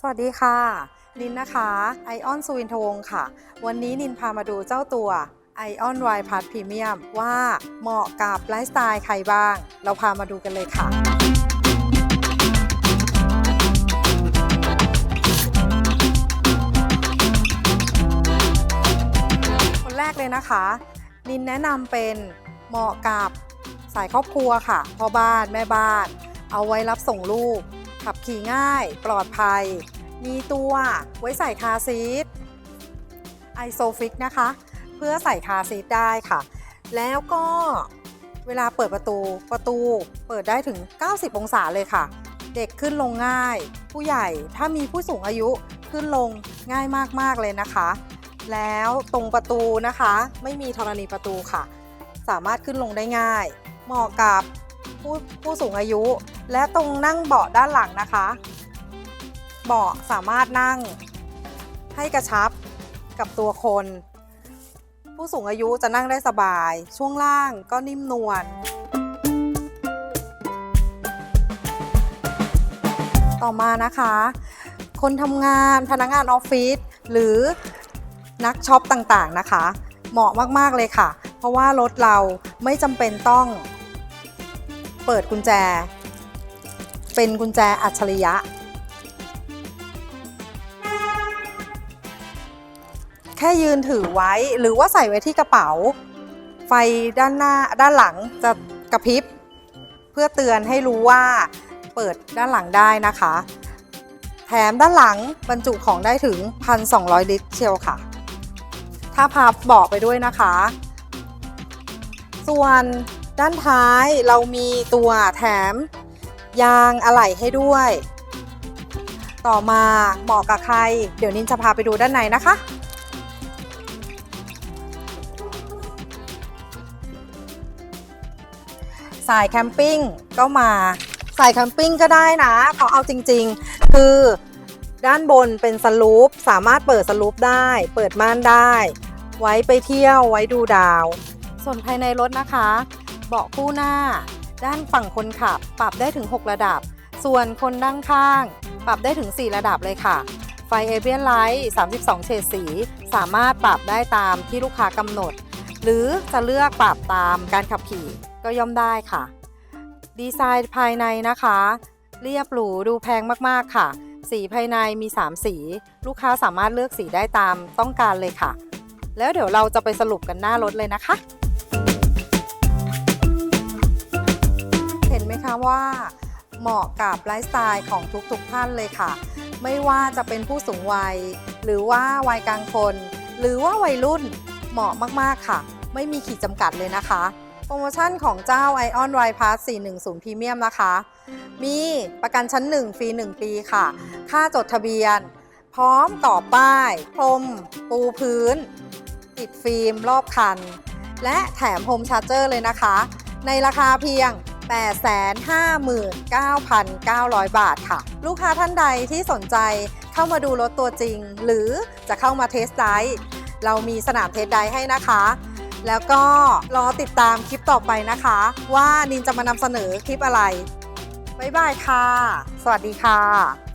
สวัสดีค่ะ นินนะคะไอออนสุวินทวงค่ะ วันนี้นินพามาดูเจ้าตัวไอออนไวพัทพรีเมียมว่าเหมาะกับไลฟ์สไตล์ใครบ้าง เราพามาดูกันเลยค่ะ คนแรกเลยนะคะ นินแนะนำเป็นเหมาะกับสายครอบครัวค่ะพ่อบ้านแม่บ้าน เอาไว้รับส่งลูก ขับขี่ง่าย ปลอดภัย มีตัวไว้ใส่คาซีทไอโซฟิกนะคะ เพื่อใส่คาซีทได้ค่ะ แล้วก็เวลาเปิดประตูประตูเปิดได้ถึง 90 องศาเลยค่ะ เด็กขึ้นลงง่าย ผู้ใหญ่ถ้ามีผู้สูงอายุขึ้นลงง่ายมากๆเลยนะคะ แล้วตรงประตูนะคะ ไม่มีธรณีประตูค่ะ สามารถขึ้นลงได้ง่าย เหมาะกับ ผู้ผู้สูงอายุ และตรงนั่งเบาะด้านหลังนะคะ เบาะสามารถนั่งให้กระชับกับตัวคน ผู้สูงอายุจะนั่งได้สบาย ช่วงล่างก็นิ่มนวลต่อมานะคะ คนทำงานพนักงานออฟฟิศหรือนักช็อปต่างๆนะคะ เหมาะมากๆเลยค่ะ เพราะว่ารถเราไม่จำเป็นต้อง เปิดกุญแจ เป็นกุญแจอัจฉริยะ แค่ยืนถือไว้หรือว่าใส่ไว้ที่กระเป๋า ไฟด้านหน้าด้านหลังจะกระพริบ เพื่อเตือนให้รู้ว่าเปิดด้านหลังได้นะคะ แถมด้านหลังบรรจุของได้ถึง 1,200 ลิตรเชียวค่ะ ถ้าพับเบาะไปด้วยนะคะ ส่วน ด้านท้ายเรามีตัวแถมยางอะไหล่ให้ด้วย ต่อมาเหมาะกับใคร เดี๋ยวนินจะพาไปดูด้านในนะคะ สายแคมปิ้งก็มาสายแคมปิ้งก็ได้นะเพราะเอาจริง ๆ คือด้านบนเป็นสลูปสามารถเปิดสลูปได้ เปิดม่านได้ ไว้ไปเที่ยวไว้ดูดาว ส่วนภายในรถนะคะ เบาะคู่หน้า ด้านฝั่งคนขับ ปรับได้ถึง 6 ระดับ ส่วนคนด้านข้าง ปรับได้ถึง 4 ระดับเลยค่ะ ไฟเอเบียนไลท์32 เฉดสี สามารถปรับได้ตามที่ลูกค้ากำหนด หรือจะเลือกปรับตามการขับขี่ก็ย่อมได้ค่ะ ดีไซน์ภายในนะคะ เรียบหรูดูแพงมากๆค่ะ สีภายในมี 3 สี ลูกค้าสามารถเลือกสีได้ตามต้องการเลยค่ะ แล้วเดี๋ยวเราจะไปสรุปกันหน้ารถเลยนะคะ ว่าเหมาะกับไลฟ์สไตล์ของทุกๆท่านเลยค่ะ ไม่ว่าจะเป็นผู้สูงวัย หรือว่าวัยกลางคน หรือว่าวัยรุ่นเหมาะมากๆค่ะ ไม่มีขีดจำกัดเลยนะคะ โปรโมชั่นของเจ้า Ion y p a s s 410 Premium นะคะ มีประกันชั้น 1 ฟรี 1 ปีค่ะ ค่าจดทะเบียน พร้อมต่อป้าย พรม ปูพื้น ติดฟิล์มรอบคัน และแถมโฮมชาร์เจอร์เลยนะคะ ในราคาเพียง 859,900 บาทค่ะ ลูกค้าท่านใดที่สนใจเข้ามาดูรถตัวจริง หรือจะเข้ามาเทสไดร์เรามีสนามเทสไดร์ให้นะคะ แล้วก็รอติดตามคลิปต่อไปนะคะ ว่านินจะมานำเสนอคลิปอะไร บ๊ายบายค่ะ สวัสดีค่ะ